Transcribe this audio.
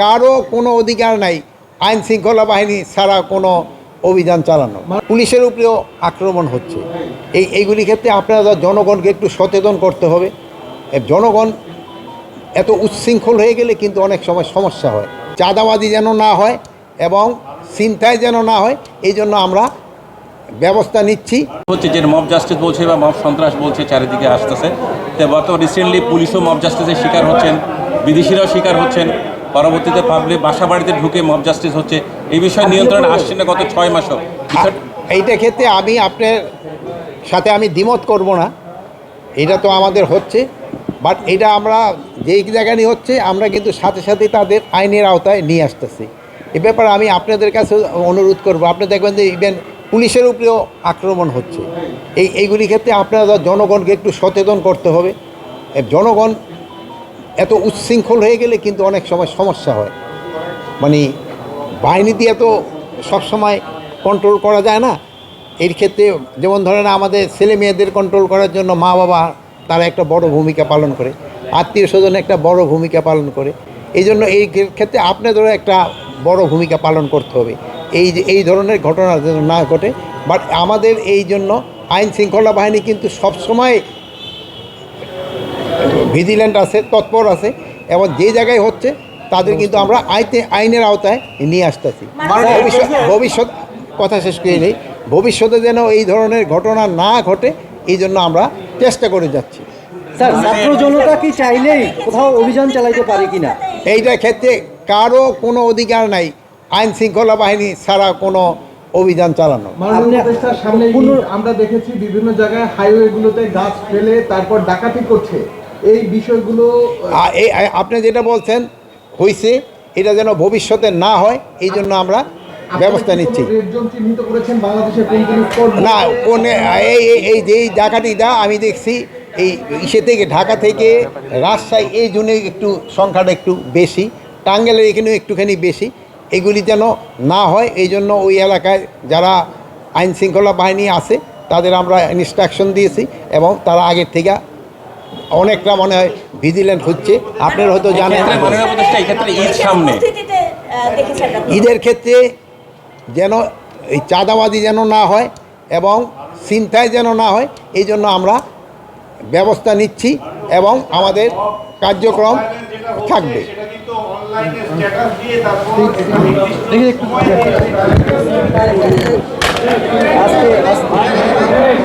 কারও কোনো অধিকার নাই, আইন শৃঙ্খলা বাহিনী ছাড়া কোনো অভিযান চালানো। পুলিশের উপরেও আক্রমণ হচ্ছে। এই এইগুলি ক্ষেত্রে আপনারা জনগণকে একটু সচেতন করতে হবে। জনগণ এত উচ্ছৃঙ্খল হয়ে গেলে কিন্তু অনেক সময় সমস্যা হয়। চাঁদাবাজি যেন না হয় এবং চিন্তায় যেন না হয়, এই জন্য আমরা ব্যবস্থা নিচ্ছি। হচ্ছে যে মব জাস্টিস বলছে বা মব সন্ত্রাস বলছে চারিদিকে আসতেছে। তো গত রিসেন্টলি পুলিশও মব জাস্টিসের শিকার হচ্ছেন, বিদেশিরাও শিকার হচ্ছেন। পরবর্তীতে পাবলিক বাসা বাড়িতে ঢুকে মব জাস্টিস হচ্ছে। এই বিষয়ে নিয়ন্ত্রণে আসছে না গত ছয় মাসও এইটা ক্ষেত্রে আমি আপনার সাথে আমি দ্বিমত করব না। এটা তো আমাদের হচ্ছে। বাট এটা আমরা যেই জায়গায় হচ্ছে আমরা কিন্তু সাথে সাথে তাদের আইনের আওতায় নিয়ে আসতেছি। এ ব্যাপারে আমি আপনাদের কাছে অনুরোধ করব। আপনি দেখবেন যে ইভেন পুলিশের উপরেও আক্রমণ হচ্ছে। এই এইগুলি ক্ষেত্রে আপনারা জনগণকে একটু সচেতন করতে হবে। জনগণ এত উচ্ছৃঙ্খল হয়ে গেলে কিন্তু অনেক সময় সমস্যা হয়। মানে বাহিনী দিয়ে তো সবসময় কন্ট্রোল করা যায় না। এর ক্ষেত্রে যেমন ধরেন আমাদের ছেলে মেয়েদের কন্ট্রোল করার জন্য মা বাবা তারা একটা বড় ভূমিকা পালন করে, আত্মীয় স্বজন একটা বড় ভূমিকা পালন করে। এই জন্য এই ক্ষেত্রে আপনাদেরও একটা বড় ভূমিকা পালন করতে হবে। এই যে, এই ধরনের ঘটনা যেন না ঘটে বাট আমাদের এই জন্য আইন শৃঙ্খলা বাহিনী কিন্তু সবসময় ভিজিল্যান্ট আছে তৎপর আছে এবং যে জায়গায় হচ্ছে তাদের কিন্তু আমরা আইতে আইনের আওতায় নিয়ে আসতেছি ভবিষ্যৎ ভবিষ্যৎ কথা শেষ করে নেই। ভবিষ্যতে যেন এই ধরনের ঘটনা না ঘটে এই জন্য আমরা চেষ্টা করে যাচ্ছি। স্যার ছাত্র জনতা কি চাইলেই কোথাও অভিযান চালাইতে পারে কিনা? এইটার ক্ষেত্রে কারও কোনো অধিকার নাই। আইন শৃঙ্খলা বাহিনী ছাড়া কোনো অভিযান চালানো। আমরা দেখেছি বিভিন্ন জায়গায় হাইওয়েগুলোতে গাছ ফেলে তারপর ডাকাতি করছে। এই বিষয়গুলো এই আপনি যেটা বলছেন হয়েছে এটা যেন ভবিষ্যতে না হয় এই জন্য আমরা ব্যবস্থা নিচ্ছি। না কোন এই এই- এই যেই ডাকাতিটা আমি দেখছি এই ইসে থেকে ঢাকা থেকে রাজশাহী এই জন্য একটু সংখ্যাটা একটু বেশি টাঙ্গেলের এখানেও একটুখানি বেশি এগুলি যেন না হয় এই জন্য ওই এলাকায় যারা আইন শৃঙ্খলা বাহিনী আছে তাদের আমরা ইনস্ট্রাকশন দিয়েছি এবং তারা আগের থেকে অনেকটা মনে হয় ভিজিল্যান্ট হচ্ছে। আপনারা হয়তো জানেন আপনি? ঈদের ক্ষেত্রে যেন এই চাঁদাবাজি যেন না হয় এবং চিন্তায় যেন না হয় এই জন্য আমরা ব্যবস্থা নিচ্ছি এবং আমাদের কার্যক্রম থাকবে। সেটা কিন্তু অনলাইনে স্ট্যাটাস দিয়ে তারপর আজকে আজকে।